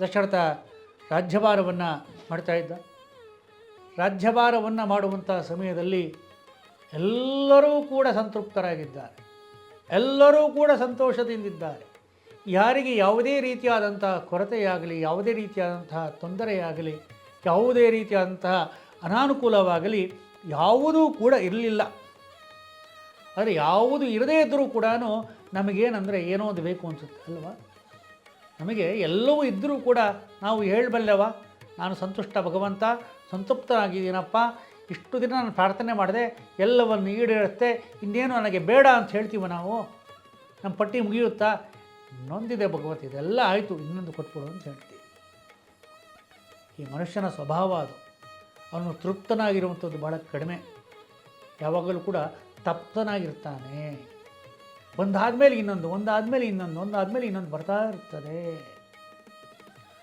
ದಶರಥ ರಾಜ್ಯಭಾರವನ್ನು ಮಾಡ್ತಾಯಿದ್ದ ರಾಜ್ಯಭಾರವನ್ನು ಮಾಡುವಂಥ ಸಮಯದಲ್ಲಿ ಎಲ್ಲರೂ ಕೂಡ ಸಂತೃಪ್ತರಾಗಿದ್ದಾರೆ. ಎಲ್ಲರೂ ಕೂಡ ಸಂತೋಷದಿಂದಿದ್ದಾರೆ. ಯಾರಿಗೆ ಯಾವುದೇ ರೀತಿಯಾದಂತಹ ಕೊರತೆಯಾಗಲಿ, ಯಾವುದೇ ರೀತಿಯಾದಂತಹ ತೊಂದರೆಯಾಗಲಿ, ಯಾವುದೇ ರೀತಿಯಾದಂತಹ ಅನಾನುಕೂಲವಾಗಲಿ ಯಾವುದೂ ಕೂಡ ಇರಲಿಲ್ಲ. ಆದರೆ ಯಾವುದು ಇರದೇ ಇದ್ದರೂ ಕೂಡ ನಮಗೇನಂದರೆ ಏನೋ ಒಂದು ಬೇಕು ಅನಿಸುತ್ತೆ, ಅಲ್ವಾ? ನಮಗೆ ಎಲ್ಲವೂ ಇದ್ದರೂ ಕೂಡ ನಾವು ಹೇಳಬಲ್ಲೆವ, ನಾನು ಸಂತುಷ್ಟ ಭಗವಂತ, ಸಂತೃಪ್ತನಾಗಿದ್ದೀನಪ್ಪ, ಇಷ್ಟು ದಿನ ನಾನು ಪ್ರಾರ್ಥನೆ ಮಾಡಿದೆ, ಎಲ್ಲವನ್ನು ಈಡೇರುತ್ತೆ, ಇನ್ನೇನು ನನಗೆ ಬೇಡ ಅಂತ ಹೇಳ್ತೀವ ನಾವು? ನಮ್ಮ ಪಟ್ಟಿ ಮುಗಿಯುತ್ತಾ? ನೊಂದಿದೆ ಭಗವಂತ, ಇದೆಲ್ಲ ಆಯಿತು, ಇನ್ನೊಂದು ಕೊಟ್ಬಿಡು ಅಂತ ಹೇಳ್ತೀವಿ. ಈ ಮನುಷ್ಯನ ಸ್ವಭಾವ ಅದು. ಅವನು ತೃಪ್ತನಾಗಿರುವಂಥದ್ದು ಭಾಳ ಕಡಿಮೆ. ಯಾವಾಗಲೂ ಕೂಡ ತಪ್ತನಾಗಿರ್ತಾನೆ. ಒಂದಾದ್ಮೇಲೆ ಇನ್ನೊಂದು ಒಂದಾದ್ಮೇಲೆ ಇನ್ನೊಂದು ಒಂದಾದ್ಮೇಲೆ ಇನ್ನೊಂದು ಬರ್ತಾ ಇರ್ತದೆ.